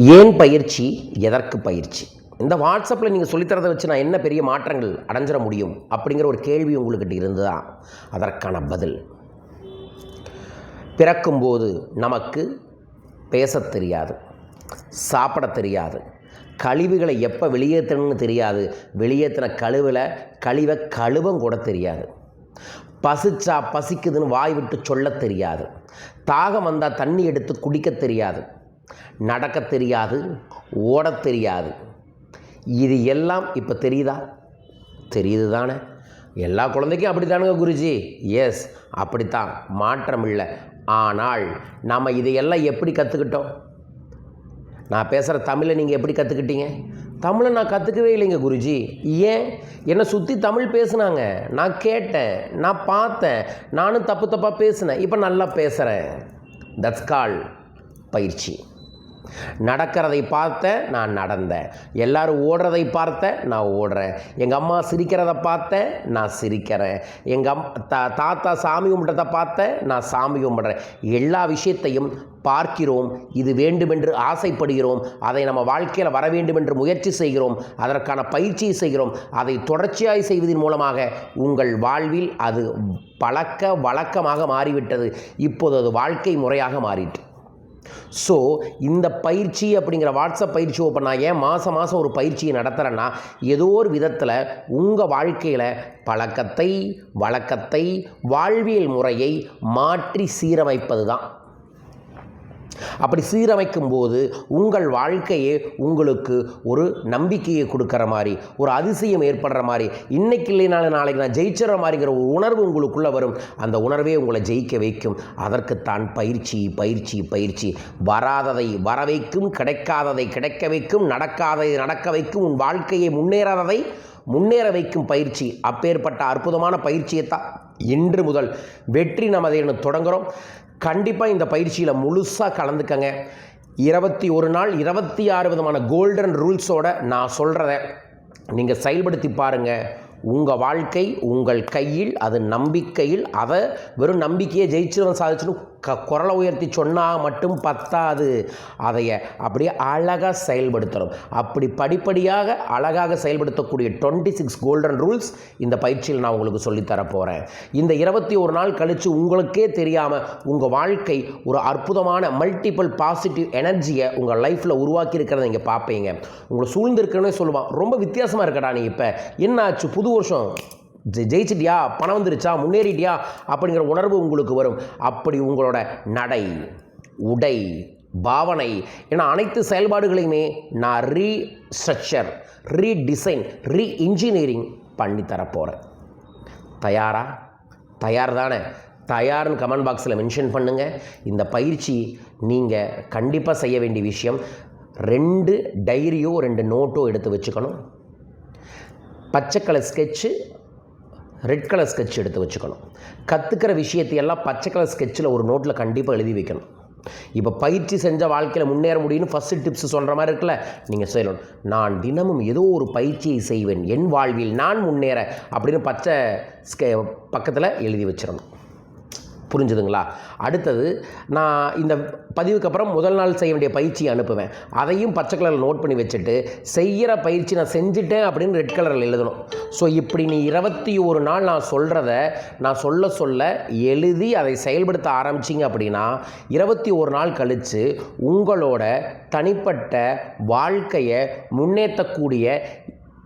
ஏன் பயிற்சி எதற்கு பயிற்சி? இந்த வாட்ஸ்அப்பில் நீங்கள் சொல்லித்தரதை வச்சு நான் என்ன பெரிய மாற்றங்கள் அடைஞ்சிட முடியும் அப்படிங்கிற ஒரு கேள்வி உங்கள்கிட்ட இருந்ததா? அதற்கான பதில். பிறக்கும்போது நமக்கு பேசத் தெரியாது சாப்பிட தெரியாது கழிவுகளை எப்போ வெளியேற்றணும்னு தெரியாது வெளியேற்றின கழிவில் கழிவை கழுவம் கூட தெரியாது. பசிச்சா பசிக்குதுன்னு வாய் விட்டு சொல்லத் தெரியாது. தாகம் வந்தால் தண்ணி எடுத்து குடிக்க தெரியாது. நடக்க தெரியாது ஓடத் தெரியாது. இது எல்லாம் இப்போ தெரியுதா? தெரியுது தானே. எல்லா குழந்தைக்கும் அப்படி தானுங்க குருஜி. எஸ் அப்படித்தான். மாற்றம் இல்லை. ஆனால் நாம் இதையெல்லாம் எப்படி கற்றுக்கிட்டோம் நான் பேசுகிற தமிழை நீங்கள் எப்படி கற்றுக்கிட்டீங்க தமிழை நான் கற்றுக்கவே இல்லைங்க குருஜி. ஏன்? என்னை சுற்றி தமிழ் பேசுனாங்க. நான் கேட்டேன் நான் பார்த்தேன் நானும் தப்பு தப்பாக பேசினேன். இப்போ நல்லா பேசுகிறேன் தட்ஸ் கால் பயிற்சி. நடக்கிறதை பார்த்தேன் நான் நடந்தேன். எல்லாரும் ஓடுறதை பார்த்தேன் நான் ஓடுறேன். எங்கள் அம்மா சிரிக்கிறத பார்த்தேன் நான் சிரிக்கிறேன். எங்கள் அம் தா தாத்தா சாமி கும்பிட்டதை பார்த்தேன் நான் சாமி கும்பிட்றேன். எல்லா விஷயத்தையும் பார்க்கிறோம். இது வேண்டுமென்று ஆசைப்படுகிறோம். அதை நம்ம வாழ்க்கையில் வர வேண்டுமென்று முயற்சி செய்கிறோம். அதற்கான பயிற்சியை செய்கிறோம். அதை தொடர்ச்சியாய் செய்வதன் மூலமாக உங்கள் வாழ்வில் அது பழக்க வழக்கமாக மாறிவிட்டது. இப்போது அது வாழ்க்கை முறையாக மாறிட்டு. ஸோ இந்த பயிற்சி அப்படிங்கிற வாட்ஸ்அப் பயிற்சி இப்போ நான் ஏன் மாதம் மாதம் ஒரு பயிற்சியை நடத்துகிறேன்னா ஏதோ ஒரு விதத்தில் உங்கள் வாழ்க்கையில் பழக்கத்தை வழக்கத்தை வாழ்வியல் முறையை மாற்றி சீரமைப்பது தான் அப்படி சீரமைக்கும் போது உங்கள் வாழ்க்கையே உங்களுக்கு ஒரு நம்பிக்கையை கொடுக்குற மாதிரி ஒரு அதிசயம் ஏற்படுற மாதிரி இன்னைக்கு இல்லைனாலும் நாளைக்கு நான் ஜெயிச்சிடுற மாதிரிங்கிற ஒரு உணர்வு உங்களுக்குள்ளே வரும். அந்த உணர்வே உங்களை ஜெயிக்க வைக்கும். அதற்குத்தான் பயிற்சி பயிற்சி பயிற்சி. வராததை வர வைக்கும் கிடைக்காததை கிடைக்க வைக்கும் நடக்காததை நடக்க வைக்கும் உன் வாழ்க்கையை முன்னேறாததை முன்னேற வைக்கும் பயிற்சி. அப்பேற்பட்ட அற்புதமான பயிற்சியைத்தான் இன்று முதல் வெற்றி நமதைன்னு தொடங்குகிறோம் கண்டிப்பாக இந்த பயிற்சியில் முழுசாக கலந்துக்கங்க. இருபத்தி ஒரு நாள் இருபத்தி ஆறு விதமான கோல்டன் ரூல்ஸோட நான் சொல்கிறத நீங்கள் செயல்படுத்தி பாருங்கள் உங்கள் வாழ்க்கை உங்கள் கையில் அது நம்பிக்கையில் அதை வெறும் நம்பிக்கையை ஜெயிச்சிடும் சாதிச்சிடும் க குரலை உயர்த்தி சொன்னால் மட்டும் பத்தாது. அதைய அப்படியே அழகாக செயல்படுத்தணும். அப்படி படிப்படியாக அழகாக செயல்படுத்தக்கூடிய டுவெண்ட்டி சிக்ஸ் கோல்டன் ரூல்ஸ் இந்த பயிற்சியில் நான் உங்களுக்கு சொல்லித்தர போகிறேன் இந்த இருபத்தி ஒரு நாள் கழித்து உங்களுக்கே தெரியாமல் உங்கள் வாழ்க்கை ஒரு அற்புதமான மல்டிபிள் பாசிட்டிவ் எனர்ஜியை உங்கள் லைஃப்பில் உருவாக்கி இருக்கிறத நீங்கள் பார்ப்பீங்க உங்களை சூழ்ந்திருக்கிறனே சொல்லுவான் ரொம்ப வித்தியாசமாக இருக்கடா நீ இப்போ. என்னாச்சு? புது வருஷம். ஜெயிச்சிட்டியா? பணம் வந்துருச்சா? முன்னேறிட்டியா? அப்படிங்கிற உணர்வு உங்களுக்கு வரும். அப்படி உங்களோட நடை உடை பாவனை என அனைத்து செயல்பாடுகளையுமே நான் ரீஸ்ட்ரக்சர் ரீடிசைன் ரீ இன்ஜினியரிங் பண்ணி தரப்போகிறேன் தயாரா? தயார் தானே. தயார்னு கமெண்ட் பாக்ஸில் மென்ஷன் பண்ணுங்கள் இந்த பயிற்சி நீங்கள் கண்டிப்பாக செய்ய வேண்டிய விஷயம். ரெண்டு டைரியோ ரெண்டு நோட்டோ எடுத்து வச்சுக்கணும். பச்சை colour sketch red colour sketch எடுத்து வச்சுக்கணும். கற்றுக்கிற விஷயத்தையெல்லாம் பச்சை கலர் ஸ்கெட்சில் ஒரு நோட்டில் கண்டிப்பாக எழுதி வைக்கணும். இப்போ பயிற்சி செஞ்ச வாழ்க்கையில் முன்னேற முடியும்னு ஃபஸ்ட்டு டிப்ஸ் சொல்கிற மாதிரி இருக்குல்ல? நீங்கள் சொல்லணும் நான் தினமும் ஏதோ ஒரு பயிற்சியை செய்வேன். என் வாழ்வில் நான் முன்னேற அப்படின்னு பச்சை ஸ்கே பக்கத்தில் எழுதி வச்சிடணும். புரிஞ்சுதுங்களா? அடுத்தது நான் இந்த பதிவுக்கு அப்புறம் முதல் நாள் செய்ய வேண்டிய பயிற்சியை அனுப்புவேன். அதையும் பச்சை கலரில் நோட் பண்ணி வச்சுட்டு செய்கிற பயிற்சி நான் செஞ்சுட்டேன் அப்படின்னு ரெட் கலரில் எழுதணும். ஸோ இப்படி நீ இருபத்தி ஒரு நாள் நான் சொல்கிறத நான் சொல்ல சொல்ல எழுதி அதை செயல்படுத்த ஆரம்பிச்சிங்க அப்படின்னா இருபத்தி ஒரு நாள் கழித்து உங்களோட தனிப்பட்ட வாழ்க்கையை முன்னேற்றக்கூடிய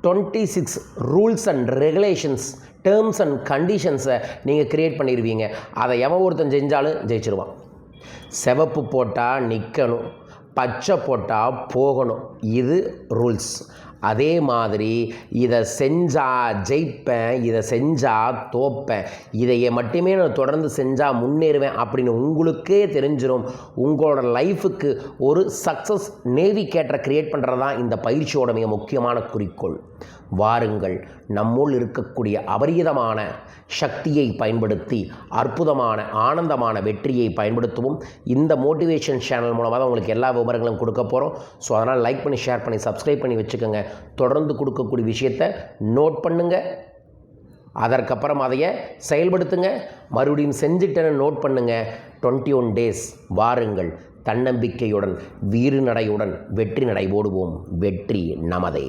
twenty six rules and regulations terms and கண்டிஷன்ஸை நீங்கள் க்ரியேட் பண்ணிடுவீங்க அதை எவன் ஒருத்தன் செஞ்சாலும் ஜெயிச்சிருவான். சிவப்பு போட்டால் நிற்கணும் பச்சை போட்டால் போகணும். இது ரூல்ஸ் அதே மாதிரி இதை செஞ்சால் ஜெயிப்பேன் இதை செஞ்சால் தோப்பேன். இதையை மட்டுமே நான் தொடர்ந்து செஞ்சால் முன்னேறுவேன் அப்படின்னு உங்களுக்கே தெரிஞ்சிடும் உங்களோட லைஃபுக்கு ஒரு சக்ஸஸ் நேவிகேட்டரை க்ரியேட் பண்ணுறது தான் இந்த பயிற்சியோட மிக முக்கியமான குறிக்கோள். வாருங்கள். நம்முள் இருக்கக்கூடிய அபரிதமான சக்தியை பயன்படுத்தி அற்புதமான ஆனந்தமான வெற்றியை பயன்படுத்துவோம். இந்த மோட்டிவேஷன் சேனல் மூலமாக தான் உங்களுக்கு எல்லா விவரங்களும் கொடுக்க போகிறோம் ஸோ அதனால் லைக் பண்ணி ஷேர் பண்ணி சப்ஸ்கிரைப் பண்ணி வச்சுக்கோங்க. தொடர்ந்து கொடுக்கக்கூடிய விஷயத்தை நோட் பண்ணுங்கள் அதற்கப்புறம் அதைய செயல்படுத்துங்க. மறுபடியும் செஞ்சுட்டேன்னு நோட் பண்ணுங்கள் டுவெண்ட்டி ஒன் டேஸ் வாருங்கள். தன்னம்பிக்கையுடன் வீறு நடையுடன் வெற்றி நடை ஓடுவோம். வெற்றி நமதே.